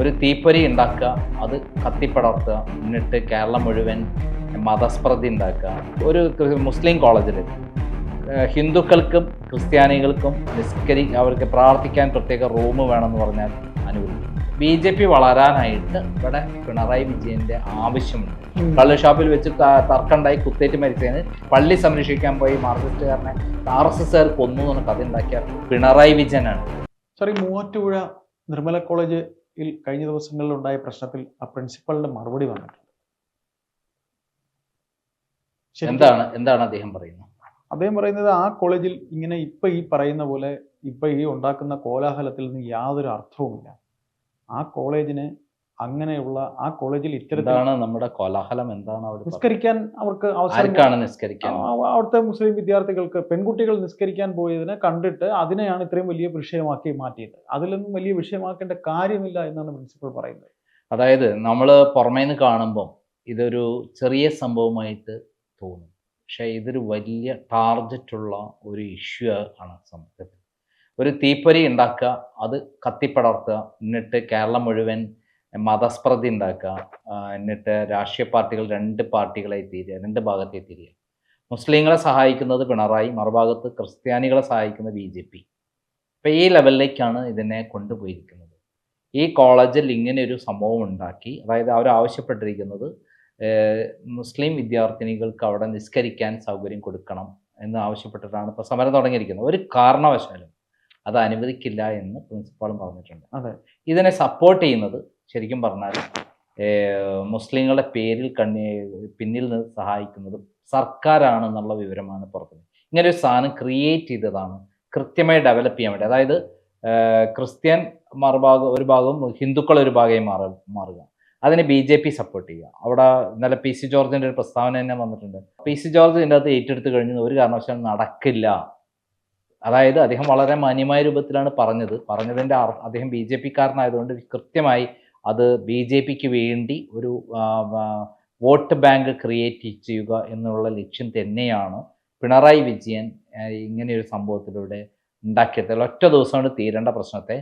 ഒരു തീപ്പൊരി ഉണ്ടാക്കുക അത് കത്തിപ്പടർത്തുക എന്നിട്ട് കേരളം മുഴുവൻ മതസ്പ്രതി ഉണ്ടാക്കുക. ഒരു മുസ്ലിം കോളേജിൽ ഹിന്ദുക്കൾക്കും ക്രിസ്ത്യാനികൾക്കും നിസ്കരി അവർക്ക് പ്രാർത്ഥിക്കാൻ പ്രത്യേക റൂം വേണമെന്ന് പറഞ്ഞാൽ അനുവദിക്കും ബി ജെ പി വളരാനായിട്ട് ഇവിടെ പിണറായി വിജയന്റെ ആവശ്യമുണ്ട്. കള്ളു ഷാപ്പിൽ വെച്ച് തർക്കമുണ്ടായി കുത്തേറ്റ് മരിച്ചതിന് പള്ളി സംരക്ഷിക്കാൻ പോയി മാർക്സിസ്റ്റുകാരനെ ആർ എസ് എസ് കൊന്നു എന്ന് കഥ ഉണ്ടാക്കിയ പിണറായി വിജയനാണ്. സോറി മൂവാറ്റുപുഴ നിർമ്മല കോളേജിൽ കഴിഞ്ഞ ദിവസങ്ങളിൽ ഉണ്ടായ പ്രശ്നത്തിൽ ആ പ്രിൻസിപ്പളിന്റെ മറുപടി വന്നിട്ടുണ്ട്. എന്താണ് എന്താണ് അദ്ദേഹം പറയുന്നത്? അദ്ദേഹം പറയുന്നത് ആ കോളേജിൽ ഇങ്ങനെ ഇപ്പൊ ഈ പറയുന്ന പോലെ ഇപ്പൊ ഈ ഉണ്ടാക്കുന്ന കോലാഹലത്തിൽ നിന്ന് യാതൊരു അർത്ഥവുമില്ല. ആ കോളേജിന് അങ്ങനെയുള്ള ആ കോളേജിൽ ഇത്തരത്തിലാണ് നമ്മുടെ കോലാഹലം? എന്താണ് അവിടെ നിസ്കരിക്കാൻ അവർക്ക് അവസരം നിസ്കരിക്കാൻ? അവിടുത്തെ മുസ്ലിം വിദ്യാർത്ഥികൾക്ക് പെൺകുട്ടികൾ നിസ്കരിക്കാൻ പോയതിനെ കണ്ടിട്ട് അതിനെയാണ് ഇത്രയും വലിയ വിഷയമാക്കി മാറ്റിയത്. അതിലൊന്നും വലിയ വിഷയമാക്കേണ്ട കാര്യമില്ല എന്നാണ് പ്രിൻസിപ്പൾ പറയുന്നത്. അതായത് നമ്മൾ പുറമേ നിന്ന് കാണുമ്പം ഇതൊരു ചെറിയ സംഭവമായിട്ട് തോന്നും. പക്ഷേ ഇതൊരു വലിയ ടാർജറ്റുള്ള ഒരു ഇഷ്യൂ ആണ് സമൂഹത്തിൽ. ഒരു തീപ്പൊരി ഉണ്ടാക്കുക അത് കത്തിപ്പടർത്തുക എന്നിട്ട് കേരളം മുഴുവൻ മതസ്പർദ്ധ ഉണ്ടാക്കുക എന്നിട്ട് രാഷ്ട്രീയ പാർട്ടികൾ രണ്ട് പാർട്ടികളായി തീരുക രണ്ട് ഭാഗത്തെ തിരിയുക മുസ്ലിങ്ങളെ സഹായിക്കുന്നത് പിണറായി മറുഭാഗത്ത് ക്രിസ്ത്യാനികളെ സഹായിക്കുന്നത് ബി ജെ പി. ഇപ്പം ഈ ലെവലിലേക്കാണ് ഇതിനെ കൊണ്ടുപോയിരിക്കുന്നത്. ഈ കോളേജിൽ ഇങ്ങനെ ഒരു സംഭവം ഉണ്ടാക്കി അതായത് അവർ ആവശ്യപ്പെട്ടിരിക്കുന്നത് മുസ്ലിം വിദ്യാർത്ഥിനികൾക്ക് അവിടെ നിസ്കരിക്കാൻ സൗകര്യം കൊടുക്കണം എന്ന് ആവശ്യപ്പെട്ടിട്ടാണ് ഇപ്പോൾ സമരം തുടങ്ങിയിരിക്കുന്നത്. ഒരു കാരണവശാലും അത് അനുവദിക്കില്ല എന്ന് പ്രിൻസിപ്പാളും പറഞ്ഞിട്ടുണ്ട്. അതെ. ഇതിനെ സപ്പോർട്ട് ചെയ്യുന്നത് ശരിക്കും പറഞ്ഞാൽ മുസ്ലിങ്ങളുടെ പേരിൽ കണ്ണി പിന്നിൽ നിന്ന് സഹായിക്കുന്നത് സർക്കാരാണെന്നുള്ള വിവരമാണ് പുറത്തു. ഇങ്ങനെ ഒരു സാധനം ക്രിയേറ്റ് ചെയ്തതാണ് കൃത്യമായി ഡെവലപ്പ് ചെയ്യാൻ വേണ്ടി. അതായത് ക്രിസ്ത്യൻ മറുഭാഗം ഒരു ഭാഗവും ഹിന്ദുക്കൾ ഒരു ഭാഗമായി മാറ മാറുക. അതിനെ ബി ജെ പി സപ്പോർട്ട് ചെയ്യുക. അവിടെ ഇന്നലെ പി സി ജോർജിന്റെ ഒരു പ്രസ്താവന തന്നെ വന്നിട്ടുണ്ട്. പി സി ജോർജ് ഇതിന്റെ അകത്ത് ഏറ്റെടുത്ത് കഴിഞ്ഞത് ഒരു കാരണവശാലും നടക്കില്ല. അതായത് അദ്ദേഹം വളരെ മാന്യമായ രൂപത്തിലാണ് പറഞ്ഞത്. പറഞ്ഞതിന്റെ അദ്ദേഹം ബി ജെ പിക്കാരനായതുകൊണ്ട് കൃത്യമായി അത് ബി ജെ പിക്ക് വേണ്ടി ഒരു വോട്ട് ബാങ്ക് ക്രിയേറ്റ് ചെയ്യുക എന്നുള്ള ലക്ഷ്യം തന്നെയാണ് പിണറായി വിജയൻ ഇങ്ങനെയൊരു സംഭവത്തിലൂടെ ഉണ്ടാക്കിയത്. ഒറ്റ ദിവസം കൊണ്ട് തീരേണ്ട പ്രശ്നത്തെ.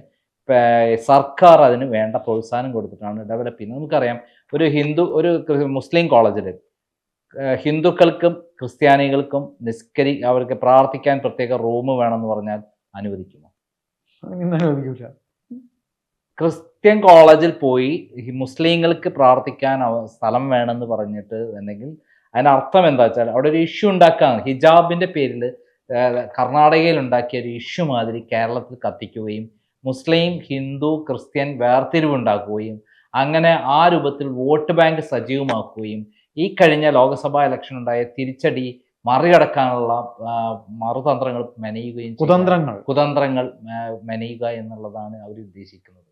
സർക്കാർ അതിന് വേണ്ട പ്രോത്സാഹനം കൊടുത്തിട്ടാണ് ഡെവലപ്പ് ചെയ്യുന്നത് നമുക്കറിയാം ഒരു ഹിന്ദു ഒരു മുസ്ലിം കോളേജിൽ ഹിന്ദുക്കൾക്കും ക്രിസ്ത്യാനികൾക്കും നിസ്കരി അവർക്ക് പ്രാർത്ഥിക്കാൻ പ്രത്യേക റൂം വേണമെന്ന് പറഞ്ഞാൽ അനുവദിക്കുമോ? അനുവദിക്കില്ല ക്രിസ്ത്യൻ കോളേജിൽ പോയി ഈ മുസ്ലിങ്ങൾക്ക് പ്രാർത്ഥിക്കാൻ സ്ഥലം വേണമെന്ന് പറഞ്ഞിട്ട് അല്ലെങ്കിൽ അതിനർത്ഥം എന്താ വെച്ചാൽ അവിടെ ഒരു ഇഷ്യൂ ഉണ്ടാക്കുകയാണ് ഹിജാബിന്റെ പേരിൽ കർണാടകയിൽ ഉണ്ടാക്കിയ ഒരു ഇഷ്യൂ മാതിരി കേരളത്തിൽ കത്തിക്കുകയും മുസ്ലിം ഹിന്ദു ക്രിസ്ത്യൻ വേർതിരിവുണ്ടാക്കുകയും അങ്ങനെ ആ രൂപത്തിൽ വോട്ട് ബാങ്ക് സജീവമാക്കുകയും ഈ കഴിഞ്ഞ ലോക്സഭാ ഇലക്ഷൻ ഉണ്ടായ തിരിച്ചടി മറികടക്കാനുള്ള മറുതന്ത്രങ്ങൾ മെനയുകയും കുതന്ത്രങ്ങൾ. കുതന്ത്രങ്ങൾ മെനയുക എന്നുള്ളതാണ് അവർ ഉദ്ദേശിക്കുന്നത്.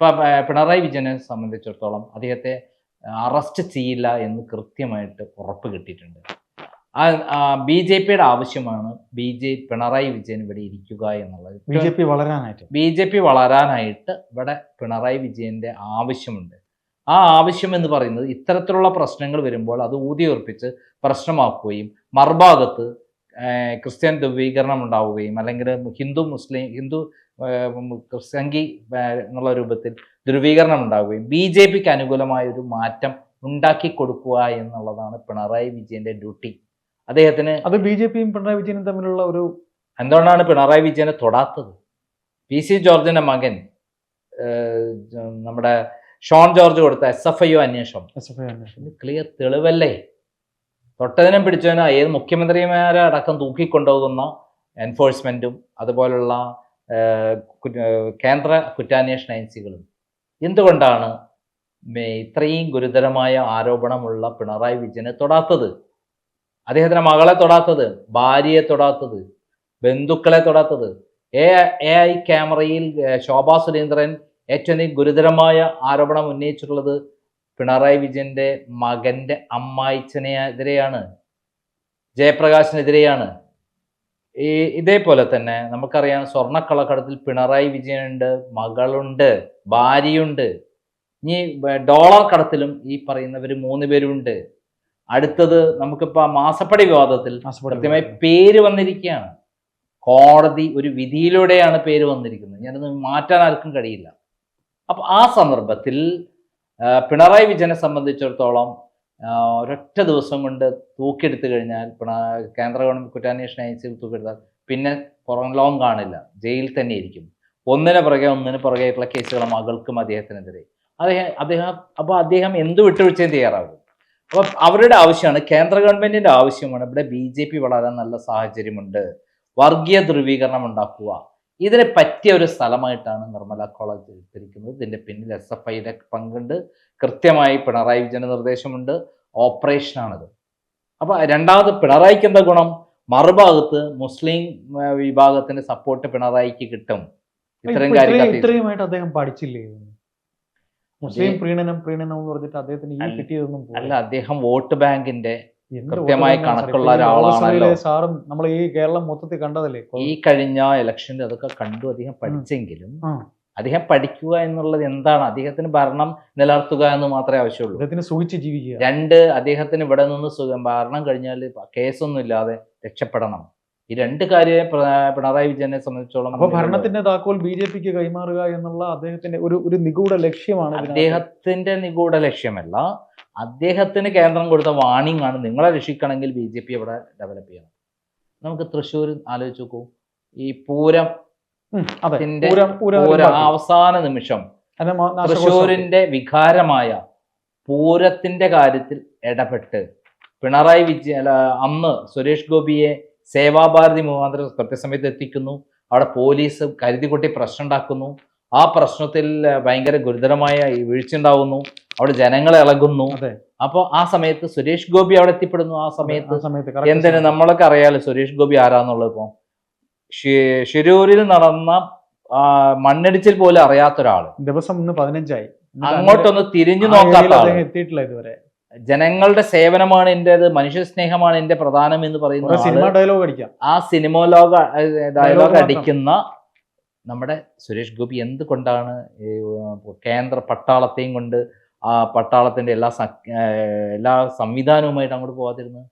ഇപ്പൊ പിണറായി വിജയനെ സംബന്ധിച്ചിടത്തോളം അദ്ദേഹത്തെ അറസ്റ്റ് ചെയ്യില്ല എന്ന് കൃത്യമായിട്ട് ഉറപ്പ് കിട്ടിയിട്ടുണ്ട്. ബി ജെ പിയുടെ ആവശ്യമാണ് ബി ജെ പിണറായി വിജയൻ ഇവിടെ ഇരിക്കുക എന്നുള്ളത്. ബി ജെ പി വളരാനായിട്ട്. ബി ജെ പി വളരാനായിട്ട് ഇവിടെ പിണറായി വിജയന്റെ ആവശ്യമുണ്ട്. ആ ആവശ്യം എന്ന് പറയുന്നത് ഇത്തരത്തിലുള്ള പ്രശ്നങ്ങൾ വരുമ്പോൾ അത് ഊതിയുറപ്പിച്ച് പ്രശ്നമാക്കുകയും മറുഭാഗത്ത് ക്രിസ്ത്യൻ ധ്രുവീകരണം ഉണ്ടാവുകയും അല്ലെങ്കിൽ ഹിന്ദു മുസ്ലിം ഹിന്ദു ക്രിസ്ത്യങ്കി എന്നുള്ള രൂപത്തിൽ ധ്രുവീകരണം ഉണ്ടാവുകയും ബി ജെ പിക്ക് അനുകൂലമായ ഒരു മാറ്റം ഉണ്ടാക്കി കൊടുക്കുക എന്നുള്ളതാണ് പിണറായി വിജയന്റെ ഡ്യൂട്ടി. അദ്ദേഹത്തിന് അത് ബി ജെ പിയും പിണറായി വിജയനും തമ്മിലുള്ള ഒരു എന്തുകൊണ്ടാണ് പിണറായി വിജയനെ തൊടാത്തത്? പി സി ജോർജിന്റെ മകൻ നമ്മുടെ ഷോൺ ജോർജ് കൊടുത്ത എസ് എഫ് ഐ ഒ അന്വേഷണം. എസ് എഫ് ഐ അന്വേഷണം. ക്ലിയർ തെളിവല്ലേ? തൊട്ടതിനും പിടിച്ചതിനും ഏത് മുഖ്യമന്ത്രിമാരെ അടക്കം തൂക്കിക്കൊണ്ടുപോകുന്ന എൻഫോഴ്സ്മെന്റും അതുപോലുള്ള കേന്ദ്ര കുറ്റാന്വേഷണ ഏജൻസികളും. എന്തുകൊണ്ടാണ് ഇത്രയും ഗുരുതരമായ ആരോപണമുള്ള പിണറായി വിജയനെ തൊടാത്തത്? അദ്ദേഹത്തിന്റെ മകളെ തൊടാത്തത് ഭാര്യയെ തൊടാത്തത് ബന്ധുക്കളെ തൊടാത്തത് എ എ ഐ ക്യാമറയിൽ ശോഭാ സുരേന്ദ്രൻ ഏറ്റവും ഗുരുതരമായ ആരോപണം ഉന്നയിച്ചിട്ടുള്ളത് പിണറായി വിജയന്റെ മകന്റെ അമ്മായിച്ചനെതിരെയാണ് ജയപ്രകാശിനെതിരെയാണ്. ഈ ഇതേപോലെ തന്നെ നമുക്കറിയാം സ്വർണക്കളക്കടത്തിൽ പിണറായി വിജയനുണ്ട് മകളുണ്ട് ഭാര്യയുണ്ട്. ഇനി ഡോളർ കടത്തിലും ഈ പറയുന്നവർ മൂന്ന് പേരുണ്ട്. അടുത്തത് നമുക്കിപ്പോൾ മാസപ്പടി വിവാദത്തിൽ കൃത്യമായി പേര് വന്നിരിക്കുകയാണ്. കോടതി ഒരു വിധിയിലൂടെയാണ് പേര് വന്നിരിക്കുന്നത്. ഞാനത് മാറ്റാൻ ആർക്കും കഴിയില്ല. അപ്പം ആ സന്ദർഭത്തിൽ പിണറായി വിജയനെ സംബന്ധിച്ചിടത്തോളം ഒരൊറ്റ ദിവസം കൊണ്ട് തൂക്കിയെടുത്തു കഴിഞ്ഞാൽ കേന്ദ്ര ഗവൺമെന്റ് കുറ്റാന്വേഷണ ഏജൻസി തൂക്കിയെടുത്താൽ പിന്നെ പുറം ലോകം കാണില്ല ജയിലിൽ തന്നെ ഇരിക്കും. ഒന്നിന് പുറകെ ഒന്നിന് പുറകെ ആയിട്ടുള്ള കേസുകൾ മകൾക്കും അദ്ദേഹത്തിനെതിരെ. അദ്ദേഹം അദ്ദേഹം അപ്പോൾ അദ്ദേഹം എന്ത് വിട്ടുവീഴ്ചയും തയ്യാറാകും. അപ്പോൾ അവരുടെ ആവശ്യമാണ് കേന്ദ്ര ഗവൺമെന്റിന്റെ ആവശ്യമാണ് ഇവിടെ ബി ജെ പി വളരാൻ നല്ല സാഹചര്യമുണ്ട്. വർഗീയ ധ്രുവീകരണം ഉണ്ടാക്കുക. ഇതിന് പറ്റിയ ഒരു സ്ഥലമായിട്ടാണ് നിർമ്മല കോളേജ് എടുത്തിരിക്കുന്നത് ഇതിന്റെ പിന്നിൽ എസ് എഫ് ഐയുടെ പങ്കുണ്ട്. കൃത്യമായി പിണറായി വിജയന്റെ നിർദ്ദേശമുണ്ട്. ഓപ്പറേഷനാണിത്. അപ്പൊ രണ്ടാമത് പിണറായിക്ക് എന്താ ഗുണം? മറുഭാഗത്ത് മുസ്ലിം വിഭാഗത്തിന്റെ സപ്പോർട്ട് പിണറായിക്ക് കിട്ടും. ഇത്തരം ഇത്രയും കാര്യം ഇത്രയുമായിട്ട് അദ്ദേഹം പഠിച്ചില്ലേ? മുസ്ലിം. പ്രീണനം പ്രീണനം എന്ന് പറഞ്ഞിട്ട് അദ്ദേഹത്തിന് അല്ല- അദ്ദേഹം വോട്ട് ബാങ്കിന്റെ കൃത്യമായ കണക്കുള്ള ഒരാളാണല്ലോ. സാറും നമ്മൾ ഈ കേരളം മൊത്തത്തിൽ കണ്ടതല്ലേ? ഈ കഴിഞ്ഞ ഇലക്ഷനിൽ അതൊക്കെ കണ്ടു അദ്ദേഹം പഠിച്ചെങ്കിലും. അദ്ദേഹം പഠിക്കുക എന്നുള്ളത് എന്താണ്? അദ്ദേഹത്തിന് ഭരണം നിലനിർത്തുക എന്ന് മാത്രമേ ആവശ്യമുള്ളൂ. അദ്ദേഹത്തിന് സുഖിച്ച് ജീവിക്കുക. രണ്ട് അദ്ദേഹത്തിന് ഇവിടെ നിന്ന് സുഖം ഭരണം കഴിഞ്ഞാൽ കേസൊന്നും ഇല്ലാതെ രക്ഷപ്പെടണം. ഈ രണ്ട് കാര്യം പിണറായി വിജയനെ സംബന്ധിച്ചോളം അപ്പൊ ഭരണത്തിന്റെ താക്കോൽ ബി ജെ പിക്ക് കൈമാറുക എന്നുള്ള അദ്ദേഹത്തിന്റെ ഒരു ഒരു നിഗൂഢ ലക്ഷ്യമാണ് അദ്ദേഹത്തിന്റെ നിഗൂഢ ലക്ഷ്യമല്ല അദ്ദേഹത്തിന് കേന്ദ്രം കൊടുത്ത വാണിംഗ് ആണ്. നിങ്ങളെ രക്ഷിക്കണമെങ്കിൽ ബി ജെ പി ഇവിടെ ഡെവലപ്പ് ചെയ്യണം. നമുക്ക് തൃശ്ശൂർ ആലോചിച്ച് നോക്കൂ. ഈ പൂരം അവസാന നിമിഷം തൃശൂരിന്റെ തൃശ്ശൂരിന്റെ വികാരമായ പൂരത്തിന്റെ കാര്യത്തിൽ ഇടപെട്ട് പിണറായി വിജയൻ അന്ന് സുരേഷ് ഗോപിയെ സേവാഭാരതി മുഖാന്തരം കൃത്യസമയത്ത് എത്തിക്കുന്നു. അവിടെ പോലീസ് കരുതിക്കുട്ടി പ്രശ്നം ഉണ്ടാക്കുന്നു. ആ പ്രശ്നത്തിൽ ഭയങ്കര ഗുരുതരമായ വീഴ്ച ഉണ്ടാവുന്നു അവിടെ ജനങ്ങളെ ഇളകുന്നു. അപ്പൊ അപ്പോൾ ആ സമയത്ത് സുരേഷ് ഗോപി അവിടെ എത്തിപ്പെടുന്നു ആ സമയത്ത്? എന്തിന്? നമ്മളൊക്കെ അറിയാലോ സുരേഷ് ഗോപി ആരാന്നുള്ളത് ഇപ്പൊ. ഷിരൂരിൽ നടന്ന മണ്ണിടിച്ചിൽ പോലും അറിയാത്ത ഒരാൾ ദിവസം ഒന്ന് പതിനഞ്ചായി. അങ്ങോട്ടൊന്ന് തിരിഞ്ഞു നോക്കാത്ത എത്തിയിട്ടില്ല ഇതുവരെ. ജനങ്ങളുടെ സേവനമാണ് എന്റെ മനുഷ്യ സ്നേഹമാണ് എന്റെ പ്രധാനം എന്ന് പറയുന്ന സിനിമ ഡയലോഗ് അടിക്കാം. ആ സിനിമ ലോക ഡയലോഗ് അടിക്കുന്ന നമ്മുടെ സുരേഷ് ഗോപി എന്തുകൊണ്ടാണ് കേന്ദ്ര പട്ടാളത്തെയും കൊണ്ട് ആ പട്ടാളത്തിന്റെ എല്ലാ എല്ലാ സംവിധാനവുമായിട്ട് അങ്ങോട്ട് പോകാതിരുന്നത്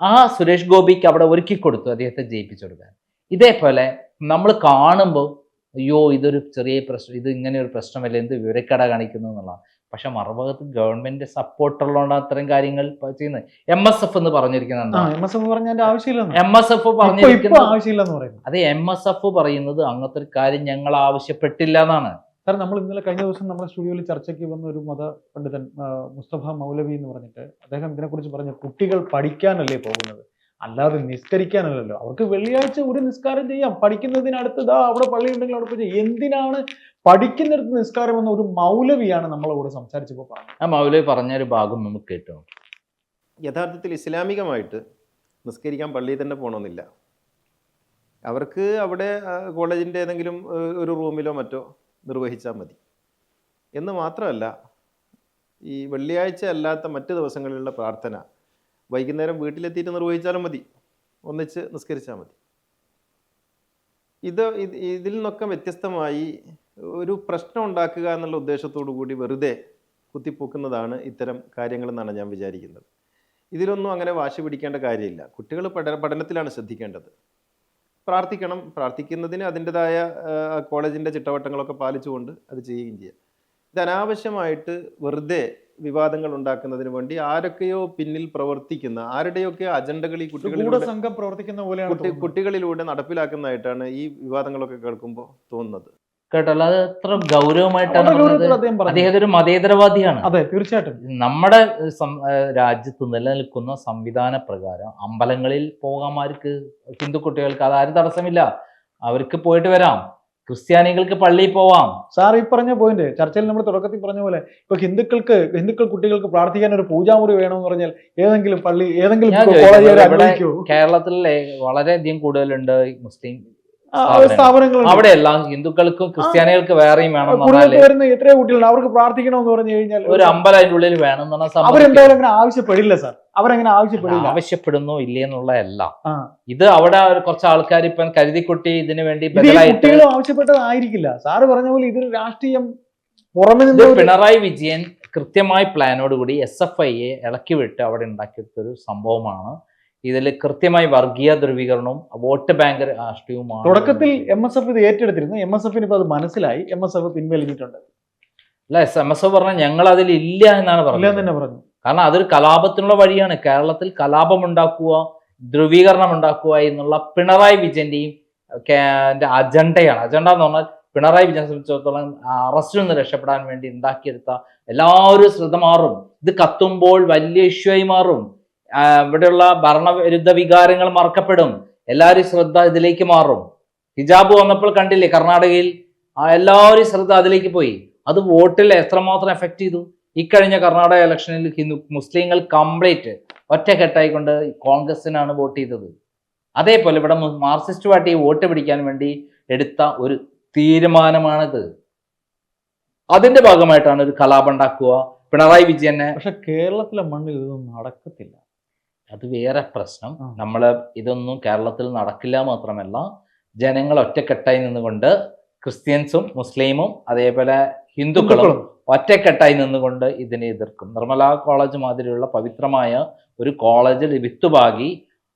ആ സുരേഷ് ഗോപിക്ക് അവിടെ ഒരുക്കി കൊടുത്തു അദ്ദേഹത്തെ ജയിപ്പിച്ചു കൊടുക്കാൻ. ഇതേപോലെ നമ്മൾ കാണുമ്പോൾ അയ്യോ ഇതൊരു ചെറിയ പ്രശ്നം ഇത് ഇങ്ങനെ ഒരു പ്രശ്നമല്ല എന്ത് വിവരക്കട കാണിക്കുന്നു എന്നുള്ളതാണ്. പക്ഷെ മറുഭാഗത്ത് ഗവൺമെന്റ് സപ്പോർട്ട് ഉള്ളതുകൊണ്ട് അത്തരം കാര്യങ്ങൾ ചെയ്യുന്നത്. എം എസ് എഫ് എന്ന് എന്താ എം എസ് എഫ് പറഞ്ഞതിന്റെ ആവശ്യമില്ലെന്ന്. എം എസ് എഫ് പറഞ്ഞിരിക്കുന്നത് അത് എം എസ് എഫ് പറയുന്നത് അങ്ങനത്തെ ഒരു കാര്യം ഞങ്ങൾ ആവശ്യപ്പെട്ടില്ല എന്നാണ്. സാർ നമ്മൾ ഇന്നലെ കഴിഞ്ഞ ദിവസം നമ്മുടെ സ്റ്റുഡിയോയിൽ ചർച്ചയ്ക്ക് വന്ന ഒരു മത പണ്ഡിതൻ മുസ്തഫ മൗലവി എന്ന് പറഞ്ഞിട്ട് അദ്ദേഹം ഇതിനെക്കുറിച്ച് പറഞ്ഞു കുട്ടികൾ പഠിക്കാനല്ലേ പോകുന്നത്. അല്ലാതെ നിസ്കരിക്കാനല്ലല്ലോ. അവർക്ക് വെള്ളിയാഴ്ച ഒരു നിസ്കാരം ചെയ്യാം. പഠിക്കുന്നതിനടുത്ത് ദാ അവിടെ പള്ളി ഉണ്ടെങ്കിൽ അവിടെ പോയി എന്തിനാണ് പഠിക്കുന്നിടത്ത് നിസ്കാരം എന്ന ഒരു മൗലവിയാണ് നമ്മളോട് സംസാരിച്ചപ്പോൾ പറഞ്ഞത്. ആ മൗലവി പറഞ്ഞൊരു ഭാഗം നമുക്ക് കേട്ടോ. യഥാർത്ഥത്തിൽ ഇസ്ലാമികമായിട്ട് നിസ്കരിക്കാൻ പള്ളിയിൽ തന്നെ പോകണമെന്നില്ല. അവർക്ക് അവിടെ കോളേജിന്റെ ഏതെങ്കിലും ഒരു റൂമിലോ മറ്റോ നിർവഹിച്ചാൽ മതി. എന്ന് മാത്രമല്ല ഈ വെള്ളിയാഴ്ച അല്ലാത്ത മറ്റ് ദിവസങ്ങളിലുള്ള പ്രാർത്ഥന വൈകുന്നേരം വീട്ടിലെത്തിയിട്ട് നിർവഹിച്ചാലും മതി. ഒന്നിച്ച് നിസ്കരിച്ചാൽ മതി. ഇത് ഇത് ഇതിൽ നിന്നൊക്കെ വ്യത്യസ്തമായി ഒരു പ്രശ്നം ഉണ്ടാക്കുക എന്നുള്ള ഉദ്ദേശത്തോടു കൂടി വെറുതെ കുത്തിപ്പൊക്കുന്നതാണ് ഇത്തരം കാര്യങ്ങളെന്നാണ് ഞാൻ വിചാരിക്കുന്നത്. ഇതിലൊന്നും അങ്ങനെ വാശി പിടിക്കേണ്ട കാര്യമില്ല. കുട്ടികൾ പഠന പഠനത്തിലാണ് ശ്രദ്ധിക്കേണ്ടത്. പ്രാർത്ഥിക്കണം. പ്രാർത്ഥിക്കുന്നതിന് അതിന്റെതായ കോളേജിന്റെ ചിട്ടവട്ടങ്ങളൊക്കെ പാലിച്ചുകൊണ്ട് അത് ചെയ്യുകയും ചെയ്യാം. ഇത് അനാവശ്യമായിട്ട് വെറുതെ വിവാദങ്ങൾ ഉണ്ടാക്കുന്നതിന് വേണ്ടി ആരൊക്കെയോ പിന്നിൽ പ്രവർത്തിക്കുന്ന ആരുടെയൊക്കെ അജണ്ടകൾ ഈ കുട്ടികളിലൂടെ സംഘം പ്രവർത്തിക്കുന്ന പോലെയാണ് കുട്ടികളിലൂടെ നടപ്പിലാക്കുന്നതായിട്ടാണ് ഈ വിവാദങ്ങളൊക്കെ കേൾക്കുമ്പോൾ തോന്നുന്നത്. കേട്ടല്ലോ അത് എത്ര ഗൗരവമായിട്ടാണ് അദ്ദേഹം ഒരു മതേതരവാദിയാണ്. അതെ തീർച്ചയായിട്ടും. നമ്മുടെ രാജ്യത്ത് നിലനിൽക്കുന്ന സംവിധാന പ്രകാരം അമ്പലങ്ങളിൽ പോകാമാർക്ക് ഹിന്ദു കുട്ടികൾക്ക് അതാരും തടസ്സമില്ല. അവർക്ക് പോയിട്ട് വരാം. ക്രിസ്ത്യാനികൾക്ക് പള്ളിയിൽ പോവാം. സാർ ഈ പറഞ്ഞ പോയിന്റ് ചർച്ചയിൽ നമ്മൾ തുടക്കത്തിൽ പറഞ്ഞ പോലെ ഇപ്പൊ ഹിന്ദുക്കൾക്ക് ഹിന്ദുക്കൾ കുട്ടികൾക്ക് പ്രാർത്ഥിക്കാൻ ഒരു പൂജാമുറി വേണമെന്ന് പറഞ്ഞാൽ ഏതെങ്കിലും പള്ളി ഏതെങ്കിലും കേരളത്തിലെ വളരെയധികം കൂടുതലുണ്ട് മുസ്ലിം സ്ഥാപനങ്ങൾ. അവിടെയെല്ലാം ഹിന്ദുക്കൾക്കും ക്രിസ്ത്യാനികൾക്ക് വേറെയും വേണം വരുന്ന എത്രയോ കുട്ടികളുണ്ട്. അവർക്ക് പ്രാർത്ഥിക്കണമെന്ന് പറഞ്ഞു കഴിഞ്ഞാൽ ഒരു അമ്പലം അതിന്റെ ഉള്ളിൽ വേണം എന്ന് പറഞ്ഞാൽ അവരെന്തായാലും അങ്ങനെ ആവശ്യപ്പെടില്ല സാർ. അവരങ്ങനെ ആവശ്യപ്പെടില്ല. ആവശ്യപ്പെടുന്നു ഇല്ലെന്നുള്ള എല്ലാം. ഇത് അവിടെ കുറച്ച് ആൾക്കാർ ഇപ്പം കരുതിക്കുട്ടി ഇതിനു വേണ്ടി കുട്ടികളും ആവശ്യപ്പെട്ടതായിരിക്കില്ല. സാറ് പറഞ്ഞ പോലെ ഇതൊരു രാഷ്ട്രീയം പുറമെ നിന്ന് പിണറായി വിജയൻ കൃത്യമായ പ്ലാനോടുകൂടി എസ് എഫ് ഐയെ ഇളക്കി വിട്ട് അവിടെ ഉണ്ടാക്കിയെടുത്തൊരു സംഭവമാണ്. ഇതിൽ കൃത്യമായി വർഗീയ ധ്രുവീകരണവും വോട്ട് ബാങ്ക് രാഷ്ട്രീയവുമാണ്. തുടക്കത്തിൽ എം എസ് എഫ് ഇത് ഏറ്റെടുത്തിരുന്നു. എം എസ് എഫിന് ഇപ്പൊ അത് മനസ്സിലായി. എം എസ് എഫ് പിൻവലിഞ്ഞിട്ടുണ്ട്. അല്ല എസ് എം എസ് എഫ് പറഞ്ഞാൽ ഞങ്ങൾ അതിൽ ഇല്ല എന്നാണ് പറഞ്ഞത്. പറഞ്ഞു. കാരണം അതൊരു കലാപത്തിനുള്ള വഴിയാണ്. കേരളത്തിൽ കലാപം ഉണ്ടാക്കുക ധ്രുവീകരണം ഉണ്ടാക്കുക എന്നുള്ള പിണറായി വിജയന്റെയും അജണ്ടയാണ്. അജണ്ട എന്ന് പറഞ്ഞാൽ പിണറായി വിജയനെ സംബന്ധിച്ചിടത്തോളം അറസ്റ്റിൽ നിന്ന് രക്ഷപ്പെടാൻ വേണ്ടി ഉണ്ടാക്കിയെടുത്ത എല്ലാവരും ശ്രദ്ധ മാറും ഇത് കത്തുമ്പോൾ വലിയ ഇഷ്യൂ ആയി മാറും. ഇവിടെയുള്ള ഭരണവിരുദ്ധ വികാരങ്ങൾ മറക്കപ്പെടും. എല്ലാവരും ശ്രദ്ധ ഇതിലേക്ക് മാറും. ഹിജാബ് വന്നപ്പോൾ കണ്ടില്ലേ കർണാടകയിൽ എല്ലാവരും ശ്രദ്ധ അതിലേക്ക് പോയി. അത് വോട്ടിൽ എത്രമാത്രം എഫക്ട് ചെയ്തു? ഇക്കഴിഞ്ഞ കർണാടക ഇലക്ഷനിൽ ഹിന്ദു മുസ്ലിങ്ങൾ കംപ്ലീറ്റ് ഒറ്റക്കെട്ടായിക്കൊണ്ട് കോൺഗ്രസിനാണ് വോട്ട് ചെയ്തത്. അതേപോലെ ഇവിടെ മാർക്സിസ്റ്റ് പാർട്ടി വോട്ട് പിടിക്കാൻ വേണ്ടി എടുത്ത ഒരു തീരുമാനമാണിത്. അതിന്റെ ഭാഗമായിട്ടാണ് ഒരു കലാപം ഉണ്ടാക്കുക. പിണറായി വിജയനെ പക്ഷെ കേരളത്തിലെ മണ്ണിൽ ഇതൊന്നും നടക്കത്തില്ല. അത് വേറെ പ്രശ്നം. നമ്മളെ നമ്മൾ ഇതൊന്നും കേരളത്തിൽ നടക്കില്ല മാത്രമല്ല ജനങ്ങൾ ഒറ്റക്കെട്ടായി നിന്നുകൊണ്ട് ക്രിസ്ത്യൻസും മുസ്ലിമും അതേപോലെ ഹിന്ദുക്കളും ഹിന്ദുക്കളും. ഒറ്റക്കെട്ടായി നിന്നുകൊണ്ട് ഇതിനെ എതിർക്കും. നിർമ്മല കോളേജ് മാതിരിയുള്ള പവിത്രമായ ഒരു കോളേജിൽ വിത്തുപാകി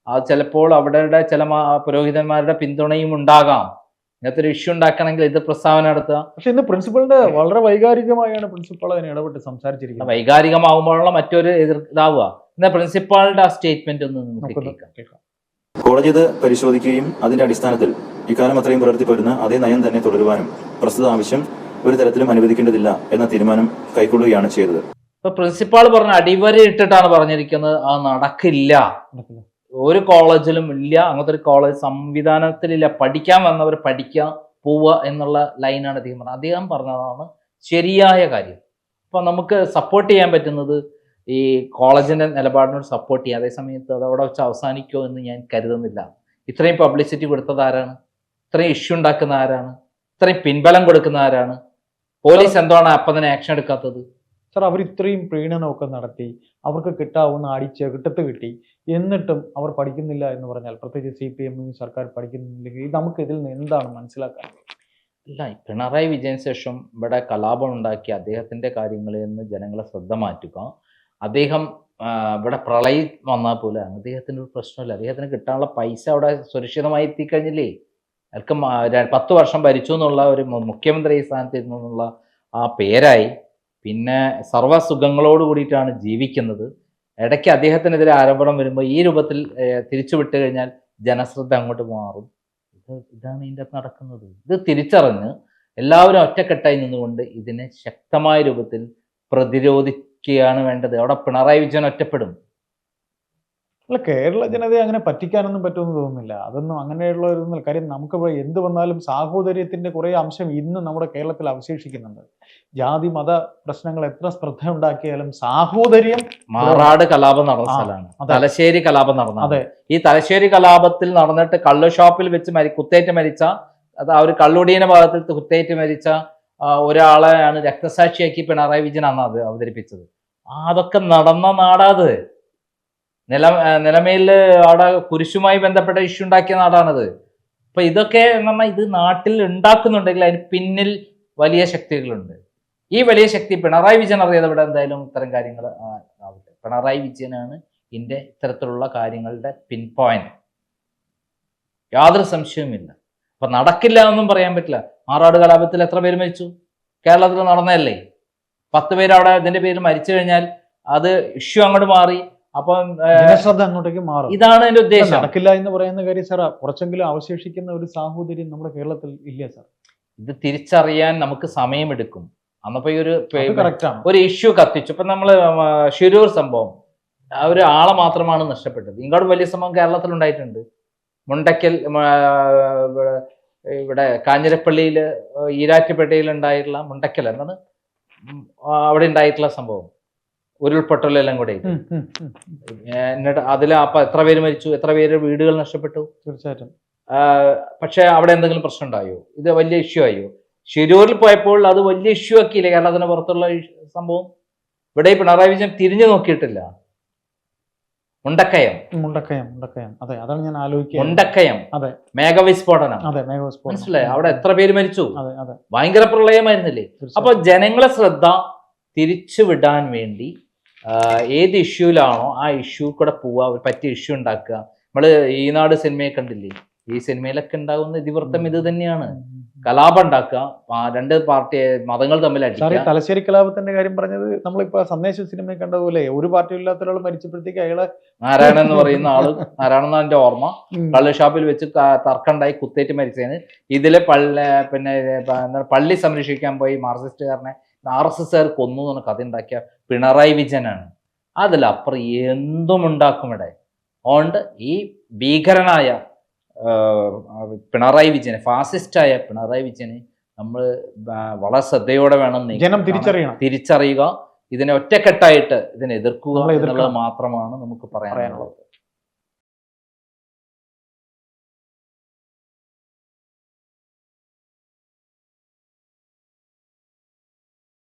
ആ ചിലപ്പോൾ അവിടെ ചില പുരോഹിതന്മാരുടെ പിന്തുണയും ഉണ്ടാകാം. ഇങ്ങനത്തെ ഒരു ഇഷ്യൂ ഉണ്ടാക്കണമെങ്കിൽ ഇത് പ്രസ്താവന നടത്തുക. പക്ഷെ ഇന്ന് പ്രിൻസിപ്പളിന്റെ വളരെ വൈകാരികമായാണ് പ്രിൻസിപ്പൾ അതിനെ ഇടപെട്ട് സംസാരിച്ചിരിക്കുന്നത്. വൈകാരികമാകുമ്പോഴുള്ള മറ്റൊരു എതിർ ഇതാവുക. എന്നാൽ പ്രിൻസിപ്പാളിന്റെ ആ സ്റ്റേറ്റ്മെന്റ് ഒന്ന് നമുക്ക് കേൾക്കാം. കോളേജ് ഇത് പരിശോധിക്കുകയും അതിന്റെ അടിസ്ഥാനത്തിൽ ഇക്കാലം അത്രയും പുലർത്തി പോരുന്ന അതേ നയം തന്നെ തുടരുവാനും പ്രസ്തുത ആവശ്യം ഒരു തരത്തിലും അനുവദിക്കേണ്ടതില്ല എന്ന തീരുമാനം കൈക്കൊള്ളുകയാണ് ചെയ്തത്. ഇപ്പൊ പ്രിൻസിപ്പാൾ പറഞ്ഞ അടിവരെ ഇട്ടിട്ടാണ് പറഞ്ഞിരിക്കുന്നത്. അത് നടക്കില്ല. നടക്കില്ല. ഒരു കോളേജിലും ഇല്ല. അങ്ങനത്തെ ഒരു കോളേജ് സംവിധാനത്തിലില്ല. പഠിക്കാൻ വന്നവർ പഠിക്കുക പോവുക എന്നുള്ള ലൈനാണ് അദ്ദേഹം പറഞ്ഞത്. അദ്ദേഹം പറഞ്ഞതാണ് ശരിയായ കാര്യം. അപ്പൊ നമുക്ക് സപ്പോർട്ട് ചെയ്യാൻ പറ്റുന്നത് ഈ കോളേജിന്റെ നിലപാടിനോട് സപ്പോർട്ട് ചെയ്യാം. അതേസമയത്ത് അതവിടെ വെച്ച് അവസാനിക്കുമോ എന്ന് ഞാൻ കരുതുന്നില്ല. ഇത്രയും പബ്ലിസിറ്റി കൊടുത്തത് ആരാണ്? ഇത്രയും ഇഷ്യൂ ഉണ്ടാക്കുന്ന ആരാണ്? ഇത്രയും പിൻബലം കൊടുക്കുന്ന ആരാണ്? പോലീസ് എന്താണ് അപ്പം തന്നെ ആക്ഷൻ എടുക്കാത്തത്? സാർ അവർ ഇത്രയും പ്രീണനമൊക്കെ നടത്തി അവർക്ക് കിട്ടാവുന്ന അടിച്ച് കിട്ടത്ത് കിട്ടി എന്നിട്ടും അവർ പഠിക്കുന്നില്ല എന്ന് പറഞ്ഞാൽ പ്രത്യേകിച്ച് സി പി എമ്മും സർക്കാർ പഠിക്കുന്നില്ലെങ്കിൽ നമുക്ക് ഇതിൽ നിന്ന് എന്താണ് മനസ്സിലാക്കാൻ? ഇല്ല പിണറായി വിജയന് ശേഷം ഇവിടെ കലാപം ഉണ്ടാക്കി അദ്ദേഹത്തിന്റെ കാര്യങ്ങളിൽ നിന്ന് ജനങ്ങളെ ശ്രദ്ധ മാറ്റുക. അദ്ദേഹം ഇവിടെ പ്രളയം വന്നാൽ പോലെ അദ്ദേഹത്തിന് ഒരു പ്രശ്നമില്ല. അദ്ദേഹത്തിന് കിട്ടാനുള്ള പൈസ അവിടെ സുരക്ഷിതമായി എത്തിക്കഴിഞ്ഞില്ലേ? അയാൾക്ക് പത്ത് വർഷം ഭരിച്ചു എന്നുള്ള ഒരു മുഖ്യമന്ത്രി സ്ഥാനത്ത് ഇരുന്നു എന്നുള്ള ആ പേരായി. പിന്നെ സർവസുഖങ്ങളോട് കൂടിയിട്ടാണ് ജീവിക്കുന്നത്. ഇടയ്ക്ക് അദ്ദേഹത്തിനെതിരെ ആരോപണം വരുമ്പോൾ ഈ രൂപത്തിൽ തിരിച്ചുവിട്ട് തിരിച്ചു വിട്ട് കഴിഞ്ഞാൽ ജനശ്രദ്ധ അങ്ങോട്ട് മാറും. ഇത് ഇതാണ് ഇതിന്റെ അകത്ത് നടക്കുന്നത്. ഇത് തിരിച്ചറിഞ്ഞ് എല്ലാവരും ഒറ്റക്കെട്ടായി നിന്നുകൊണ്ട് ഇതിനെ ശക്തമായ രൂപത്തിൽ പ്രതിരോധിക്കുകയാണ് വേണ്ടത്. അവിടെ പിണറായി വിജയൻ ഒറ്റപ്പെടും. അല്ല കേരള ജനതയെ അങ്ങനെ പറ്റിക്കാനൊന്നും പറ്റുമെന്ന് തോന്നുന്നില്ല. അതൊന്നും അങ്ങനെയുള്ള ഒരു. കാര്യം നമുക്ക് എന്ത് വന്നാലും സാഹോദര്യത്തിന്റെ കുറെ അംശം ഇന്ന് നമ്മുടെ കേരളത്തിൽ അവശേഷിക്കുന്നുണ്ട്. ജാതി മത പ്രശ്നങ്ങൾ എത്ര ശ്രദ്ധ ഉണ്ടാക്കിയാലും സാഹോദര്യം മാറാട് കലാപം നടന്ന സ്ഥലമാണ്. തലശ്ശേരി കലാപം നടന്ന അതെ. ഈ തലശ്ശേരി കലാപത്തിൽ നടന്നിട്ട് കള്ളു ഷോപ്പിൽ വെച്ച് മരി കുത്തേറ്റ് മരിച്ച അത് ആ ഒരു കള്ളുടീന ഭാഗത്തിൽ കുത്തേറ്റ് മരിച്ച ഒരാളെയാണ് രക്തസാക്ഷിയാക്കി പിണറായി വിജയൻ അന്ന് അത് അവതരിപ്പിച്ചത്. ആ, അതൊക്കെ നടന്ന നാടാത് നില ആ, നിലമേലിൽ അവിടെ കുരിശുമായി ബന്ധപ്പെട്ട ഇഷ്യൂ ഉണ്ടാക്കിയ നാടാണത്. അപ്പൊ ഇതൊക്കെ എന്ന് ഇത് നാട്ടിൽ ഉണ്ടാക്കുന്നുണ്ടെങ്കിൽ അതിന് പിന്നിൽ വലിയ ശക്തികളുണ്ട്. ഈ വലിയ ശക്തി പിണറായി വിജയൻ അറിയാതെ എന്തായാലും ഇത്തരം കാര്യങ്ങൾ ആവട്ടെ. പിണറായി വിജയനാണ് ഇതിന്റെ ഇത്തരത്തിലുള്ള കാര്യങ്ങളുടെ പിൻ പോയിന്റ് യാതൊരു സംശയവുമില്ല. അപ്പൊ നടക്കില്ല എന്നും പറയാൻ പറ്റില്ല. മാറാട് കലാപത്തിൽ എത്ര പേര് മരിച്ചു? കേരളത്തിൽ നടന്നതല്ലേ? പത്ത് പേര് അവിടെ ഇതിന്റെ പേരിൽ മരിച്ചു കഴിഞ്ഞാൽ അത് ഇഷ്യൂ അങ്ങോട്ട് മാറി. അപ്പം ശ്രദ്ധ ജനശ്രദ്ധ അങ്ങോട്ടേക്ക് മാറും. ഇതാണ് എന്റെ ഉദ്ദേശം. നടക്കില്ല എന്ന് പറയുന്ന കാര്യം സാർ കുറച്ചെങ്കിലും അവശേഷിക്കുന്ന ഒരു സാഹോദര്യം നമ്മുടെ കേരളത്തിൽ ഇല്ല സാർ ഇത് തിരിച്ചറിയാൻ നമുക്ക് സമയമെടുക്കും. അന്നപ്പോ ഈ ഒരു ഒരു ഇഷ്യൂ കത്തിച്ചു. ഇപ്പൊ നമ്മൾ ഷിരൂർ സംഭവം. ആ ഒരു ആളെ മാത്രമാണ് നഷ്ടപ്പെട്ടത്. ഇങ്ങോട്ട് വലിയ സംഭവം കേരളത്തിൽ ഉണ്ടായിട്ടുണ്ട്. മുണ്ടക്കൽ ഇവിടെ- കാഞ്ഞിരപ്പള്ളിയിൽ കാഞ്ഞിരപ്പള്ളിയിൽ ഈരാറ്റുപേട്ടയിൽ ഉണ്ടായിട്ടുള്ള മുണ്ടക്കൽ. എന്താണ് അവിടെ ഉണ്ടായിട്ടുള്ള സംഭവം. ഉരുൾപൊട്ടലെല്ലാം കൂടെ. എന്നിട്ട് അതിൽ അപ്പൊ എത്ര പേര് മരിച്ചു? എത്ര പേര് വീടുകൾ നഷ്ടപ്പെട്ടു? തീർച്ചയായിട്ടും. പക്ഷെ അവിടെ എന്തെങ്കിലും പ്രശ്നം ഉണ്ടായോ? ഇത് വലിയ ഇഷ്യൂ ആയോ? ശിരൂരിൽ പോയപ്പോൾ അത് വലിയ ഇഷ്യൂ ആക്കിയില്ലേ? കേരളത്തിന് പുറത്തുള്ള സംഭവം? ഇവിടെ പിണറായി വിജയൻ തിരിഞ്ഞു നോക്കിയിട്ടില്ല. മുണ്ടക്കയം. മുണ്ടക്കയം മുണ്ടക്കയം. അതെ അതാണ് ഞാൻ ആലോചിക്കുക. മുണ്ടക്കയം. അതെ. മേഘവിസ്ഫോടനം. അതെ മേഘസ്ഫോടനം മനസ്സിലായി? അവിടെ എത്ര പേര് മരിച്ചു? അതെ അതെ. ഭയങ്കര പ്രളയമായിരുന്നില്ലേ. അപ്പൊ ജനങ്ങളെ ശ്രദ്ധ തിരിച്ചു വിടാൻ വേണ്ടി ഏത് ഇഷ്യൂലാണോ ആ ഇഷ്യൂ കൂടെ പോവുക ഒരു പറ്റിയ ഇഷ്യൂ ഉണ്ടാക്കുക. നമ്മൾ ഈ നാട് സിനിമയെ കണ്ടില്ലേ? ഈ സിനിമയിലൊക്കെ ഉണ്ടാകുന്ന ഇതിവൃത്തം ഇത് തന്നെയാണ്. കലാപം ഉണ്ടാക്കുക രണ്ട് പാർട്ടി മതങ്ങൾ തമ്മിൽ അടിക്കുക തലശ്ശേരി കലാപത്തിന്റെ കാര്യം പറഞ്ഞത് നമ്മളിപ്പോ സന്ദേശ സിനിമയിൽ കണ്ട പോലെ ഒരു പാർട്ടി ഇല്ലാത്ത ഒരാൾ മരിച്ചപ്പോഴത്തേക്ക് അയാളെ നാരായണൻ എന്ന് പറയുന്ന ആൾ നാരായണൻ എന്നാണ് ഓർമ്മ. കള്ള് ഷാപ്പിൽ വെച്ച് തർക്കം തർക്കമുണ്ടായി കുത്തേറ്റ് മരിച്ചതിന്. ഇതിലെ പള്ളി പിന്നെ പള്ളി സംരക്ഷിക്കാൻ പോയി മാർക്സിസ്റ്റുകാരനെ. ആർ എസ് എസ് കൊന്നു എന്ന് കഥ ഉണ്ടാക്കിയ പിണറായി വിജയനാണ്. അതിലപ്പുറം എന്തും ഉണ്ടാക്കും ഇവിടെ. അതുകൊണ്ട് ഈ ഭീകരനായ പിണറായി വിജയനെ ഫാസിസ്റ്റായ പിണറായി വിജയനെ നമ്മൾ വളരെ ശ്രദ്ധയോടെ വേണം. ജനം തിരിച്ചറിയണം. തിരിച്ചറിയുക ഇതിനെ ഒറ്റക്കെട്ടായിട്ട് ഇതിനെ എതിർക്കുക എന്നുള്ളത് മാത്രമാണ് നമുക്ക് പറയാനുള്ളത്.